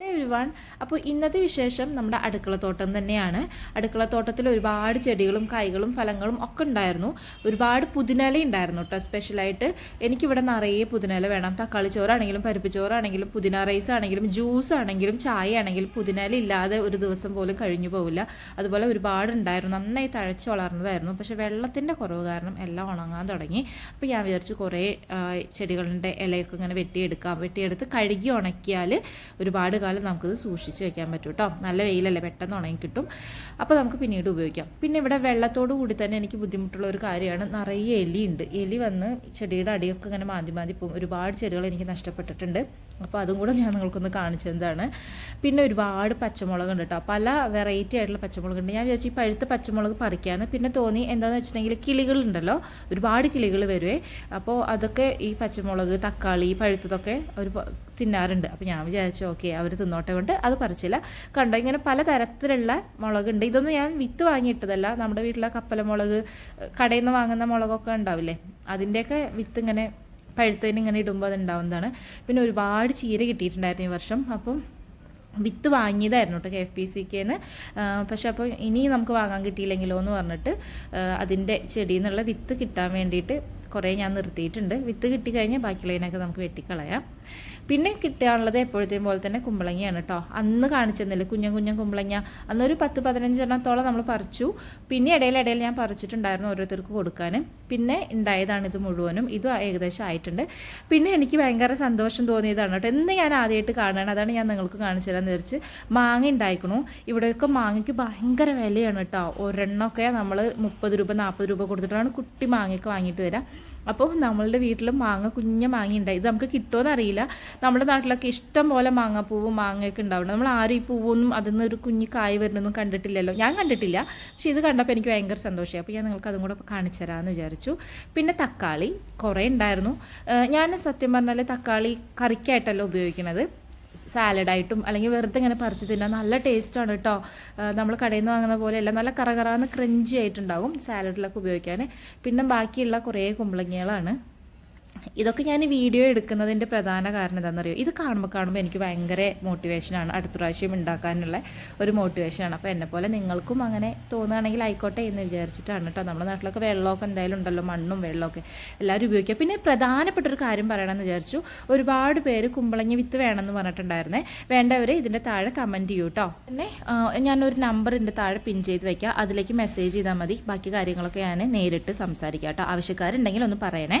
Everyone അപ്പോൾ ഇന്നത്തെ വിശേഷം നമ്മുടെ അടുക്കളത്തോട്ടം തന്നെയാണ്. അടുക്കളത്തോട്ടത്തിൽ ഒരുപാട് ചെടികളും കായ്കളും ഫലങ്ങളും ഒക്കെ ഉണ്ടായിരുന്നു. ഒരുപാട് പുതിനല ഉണ്ടായിരുന്നു കേട്ടോ. സ്പെഷ്യലായിട്ട് എനിക്കിവിടെ നിറയെ പുതിനല വേണം. തക്കാളി ചോറാണെങ്കിലും പരിപ്പ് ചോറാണെങ്കിലും പുതിന റൈസ് ആണെങ്കിലും ജ്യൂസ് ആണെങ്കിലും ചായ ആണെങ്കിലും പുതിനല ഇല്ലാതെ ഒരു ദിവസം പോലും കഴിഞ്ഞു പോവില്ല. അതുപോലെ ഒരുപാട് ഉണ്ടായിരുന്നു. നന്നായി തഴച്ച് വളർന്നതായിരുന്നു. പക്ഷേ വെള്ളത്തിന്റെ കുറവ് കാരണം എല്ലാം ഉണങ്ങാൻ തുടങ്ങി. അപ്പോൾ ഞാൻ വിചാരിച്ചു കുറേ ചെടികളുടെ ഇലയൊക്കെ ഇങ്ങനെ വെട്ടിയെടുക്കാം. വെട്ടിയെടുത്ത് കഴുകി ഉണക്കിയാൽ ഒരുപാട് കാലം നമുക്കിത് സൂക്ഷിച്ച് വെക്കാൻ പറ്റും കേട്ടോ നല്ല വെയിലല്ലേ പെട്ടെന്ന് ഉണങ്ങി കിട്ടും. അപ്പോൾ നമുക്ക് പിന്നീട് ഉപയോഗിക്കാം. പിന്നെ ഇവിടെ വെള്ളത്തോട് കൂടി തന്നെ എനിക്ക് ബുദ്ധിമുട്ടുള്ള ഒരു കാര്യമാണ്. നിറയെ എലിയുണ്ട്. എലി വന്ന് ചെടിയുടെ അടിയൊക്കെ ഇങ്ങനെ മാന്തി മാന്തി പോകും. ഒരുപാട് ചെടികൾ എനിക്ക് നഷ്ടപ്പെട്ടിട്ടുണ്ട്. അപ്പോൾ അതും കൂടെ ഞാൻ നിങ്ങൾക്കൊന്ന് കാണിച്ചതാണ് പിന്നെ ഒരുപാട് പച്ചമുളക് ഉണ്ട് കേട്ടോ പല വെറൈറ്റി ആയിട്ടുള്ള പച്ചമുളക് ഉണ്ട്. ഞാൻ വിചാരിച്ചു ഈ പഴുത്ത പച്ചമുളക് പറിക്കാന്ന്. പിന്നെ തോന്നി എന്താണെന്ന് വെച്ചിട്ടുണ്ടെങ്കിൽ കിളികളുണ്ടല്ലോ ഒരുപാട് കിളികൾ വരുവേ. അപ്പോൾ അതൊക്കെ ഈ പച്ചമുളക് തക്കാളി പഴുത്തതൊക്കെ അവർ തിന്നാറുണ്ട്. അപ്പോൾ ഞാൻ വിചാരിച്ചു ഓക്കെ അവർ തിന്നോട്ടെ കൊണ്ട് അത് പറിച്ചില്ല. കണ്ടോ ഇങ്ങനെ പല തരത്തിലുള്ള മുളകുണ്ട്. ഇതൊന്നും ഞാൻ വിത്ത് വാങ്ങിയിട്ടതല്ല. നമ്മുടെ വീട്ടിലെ കപ്പല മുളക് കടയിൽ നിന്ന് വാങ്ങുന്ന മുളകൊക്കെ ഉണ്ടാവില്ലേ? അതിന്റെയൊക്കെ വിത്ത് ഇങ്ങനെ പഴുത്തതിന് ഇങ്ങനെ ഇടുമ്പോൾ അത് ഉണ്ടാവുന്നതാണ് പിന്നെ ഒരുപാട് ചീര കിട്ടിയിട്ടുണ്ടായിരുന്നു ഈ വർഷം. അപ്പം വിത്ത് വാങ്ങിയതായിരുന്നു കേട്ടോ കെ എഫ് പി സിക്കേന്ന് പക്ഷെ അപ്പോൾ ഇനി നമുക്ക് വാങ്ങാൻ കിട്ടിയില്ലെങ്കിലോ എന്ന് പറഞ്ഞിട്ട് അതിന്റെ ചെടിയിൽ നിന്നുള്ള വിത്ത് കിട്ടാൻ വേണ്ടിയിട്ട് കുറേ ഞാൻ നിർത്തിയിട്ടുണ്ട്. വിത്ത് കിട്ടിക്കഴിഞ്ഞാൽ ബാക്കിയുള്ളതിനൊക്കെ നമുക്ക് വെട്ടിക്കളയാം. പിന്നെ കിട്ടാനുള്ളത് എപ്പോഴത്തെയും പോലെ തന്നെ കുമ്പളങ്ങയാണ് കേട്ടോ അന്ന് കാണിച്ചെന്നില്ല കുഞ്ഞൻ കുഞ്ഞൻ കുമ്പളങ്ങ. അന്നൊരു പത്ത് പതിനഞ്ചെണ്ണത്തോളം നമ്മൾ പറിച്ചു. പിന്നെ ഇടയിൽ ഇടയിൽ ഞാൻ പറിച്ചിട്ടുണ്ടായിരുന്നു ഓരോരുത്തർക്ക് കൊടുക്കാൻ പിന്നെ ഉണ്ടായതാണ് ഇത് മുഴുവനും. ഇതും ഏകദേശം ആയിട്ടുണ്ട്. പിന്നെ എനിക്ക് ഭയങ്കര സന്തോഷം തോന്നിയതാണ് കേട്ടോ എന്ന് ഞാൻ ആദ്യമായിട്ട് കാണുകയാണ് അതാണ് ഞാൻ നിങ്ങൾക്ക് കാണിച്ചു തരാൻ വിചാരിച്ച് മാങ്ങ ഉണ്ടായിക്കണു. ഇവിടെയൊക്കെ മാങ്ങയ്ക്ക് ഭയങ്കര വിലയാണ് കേട്ടോ ഒരെണ്ണമൊക്കെ നമ്മൾ മുപ്പത് രൂപ നാൽപ്പത് രൂപ കൊടുത്തിട്ടാണ് കുട്ടി മാങ്ങയൊക്കെ വാങ്ങിയിട്ട് വരാം. അപ്പോൾ നമ്മളുടെ വീട്ടിൽ മാങ്ങ കുഞ്ഞ മാങ്ങ ഉണ്ടായി ഇത് നമുക്ക് കിട്ടുമോ അറിയില്ല നമ്മുടെ നാട്ടിലൊക്കെ ഇഷ്ടം പോലെ മാങ്ങാപ്പൂവും മാങ്ങയൊക്കെ ഉണ്ടാവുന്നത് നമ്മൾ ആരും ഈ പൂവൊന്നും അതിൽ നിന്ന് ഒരു കുഞ്ഞ് കായ് വരുന്നൊന്നും കണ്ടിട്ടില്ലല്ലോ. ഞാൻ കണ്ടിട്ടില്ല. പക്ഷേ ഇത് കണ്ടപ്പോൾ എനിക്ക് ഭയങ്കര സന്തോഷമായി. അപ്പോൾ ഞാൻ നിങ്ങൾക്ക് അതും കൂടെ കാണിച്ചു തരാമെന്ന് വിചാരിച്ചു. പിന്നെ തക്കാളി കുറേ ഉണ്ടായിരുന്നു. ഞാൻ സത്യം പറഞ്ഞാൽ തക്കാളി കറിക്കായിട്ടല്ല ഉപയോഗിക്കുന്നത്. സാലഡായിട്ടും അല്ലെങ്കിൽ വെറുതെ ഇങ്ങനെ പറിച്ച് തിന്നാൻ നല്ല ടേസ്റ്റാണ് കേട്ടോ. നമ്മൾ കടയിൽ നിന്ന് വാങ്ങുന്ന പോലെയല്ല നല്ല കറകറാന്ന് ക്രഞ്ചി ആയിട്ടുണ്ടാകും സാലഡിലൊക്കെ ഉപയോഗിക്കാൻ. പിന്നെ ബാക്കിയുള്ള കുറേ കുമ്പളങ്ങകളാണ്. ഇതൊക്കെ ഞാൻ വീഡിയോ എടുക്കുന്നതിന്റെ പ്രധാന കാരണം എന്താണെന്നറിയോ? ഇത് കാണുമ്പോൾ കാണുമ്പോൾ എനിക്ക് ഭയങ്കര മോട്ടിവേഷനാണ് അടുത്ത പ്രാവശ്യം ഉണ്ടാക്കാനുള്ള ഒരു മോട്ടിവേഷനാണ് അപ്പോൾ പോലെ നിങ്ങൾക്കും അങ്ങനെ തോന്നുകയാണെങ്കിൽ ആയിക്കോട്ടെ എന്ന് വിചാരിച്ചിട്ടാണ് കേട്ടോ നമ്മുടെ നാട്ടിലൊക്കെ വെള്ളമൊക്കെ എന്തായാലും ഉണ്ടല്ലോ മണ്ണും വെള്ളമൊക്കെ. എല്ലാവരും ഉപയോഗിക്കുക പിന്നെ പ്രധാനപ്പെട്ട ഒരു കാര്യം പറയണമെന്ന് വിചാരിച്ചു. ഒരുപാട് പേര് കുമ്പളങ്ങി വിത്ത് വേണമെന്ന് പറഞ്ഞിട്ടുണ്ടായിരുന്നേ. വേണ്ടവർ ഇതിന്റെ താഴെ കമന്റ് ചെയ്യൂ കേട്ടോ പിന്നെ ഞാനൊരു നമ്പർ ഇതിന്റെ താഴെ പിൻ ചെയ്ത് വയ്ക്കുക അതിലേക്ക് മെസ്സേജ് ചെയ്താൽ മതി. ബാക്കി കാര്യങ്ങളൊക്കെ ഞാൻ നേരിട്ട് സംസാരിക്കാം കേട്ടോ ആവശ്യക്കാരുണ്ടെങ്കിൽ ഒന്ന് പറയണേ.